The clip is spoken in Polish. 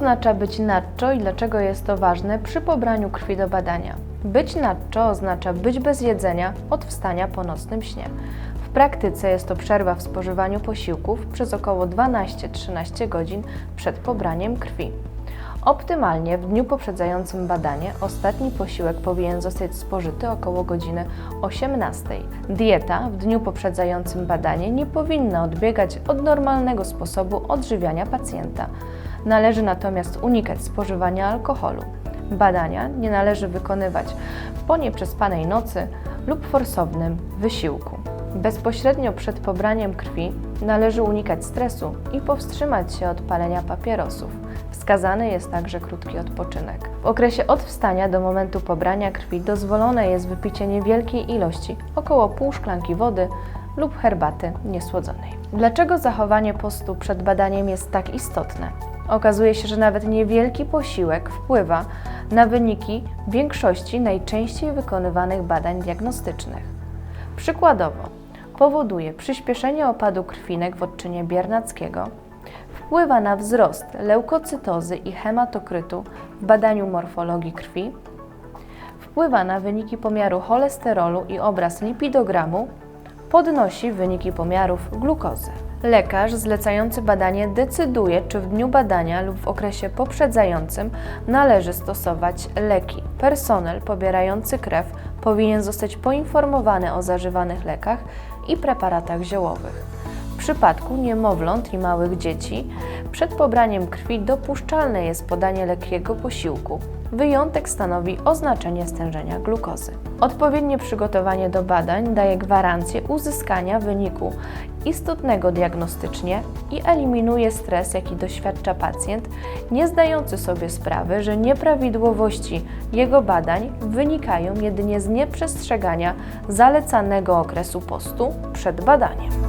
oznacza być nadczo i dlaczego jest to ważne przy pobraniu krwi do badania? Być nadczo oznacza być bez jedzenia od wstania po nocnym śnie. W praktyce jest to przerwa w spożywaniu posiłków przez około 12-13 godzin przed pobraniem krwi. Optymalnie w dniu poprzedzającym badanie ostatni posiłek powinien zostać spożyty około godziny 18. Dieta w dniu poprzedzającym badanie nie powinna odbiegać od normalnego sposobu odżywiania pacjenta. Należy natomiast unikać spożywania alkoholu. Badania nie należy wykonywać po nieprzespanej nocy lub forsownym wysiłku. Bezpośrednio przed pobraniem krwi należy unikać stresu i powstrzymać się od palenia papierosów. Wskazany jest także krótki odpoczynek. W okresie od wstania do momentu pobrania krwi dozwolone jest wypicie niewielkiej ilości, około pół szklanki wody lub herbaty niesłodzonej. Dlaczego zachowanie postu przed badaniem jest tak istotne? Okazuje się, że nawet niewielki posiłek wpływa na wyniki większości najczęściej wykonywanych badań diagnostycznych. Przykładowo, powoduje przyspieszenie opadu krwinek w odczynie biernackiego, wpływa na wzrost leukocytozy i hematokrytu w badaniu morfologii krwi, wpływa na wyniki pomiaru cholesterolu i obraz lipidogramu, podnosi wyniki pomiarów glukozy. Lekarz zlecający badanie decyduje, czy w dniu badania lub w okresie poprzedzającym należy stosować leki. Personel pobierający krew powinien zostać poinformowany o zażywanych lekach i preparatach ziołowych. Przypadku niemowląt i małych dzieci przed pobraniem krwi dopuszczalne jest podanie lekkiego posiłku. Wyjątek stanowi oznaczenie stężenia glukozy. Odpowiednie przygotowanie do badań daje gwarancję uzyskania wyniku istotnego diagnostycznie i eliminuje stres, jaki doświadcza pacjent, nie zdający sobie sprawy, że nieprawidłowości jego badań wynikają jedynie z nieprzestrzegania zalecanego okresu postu przed badaniem.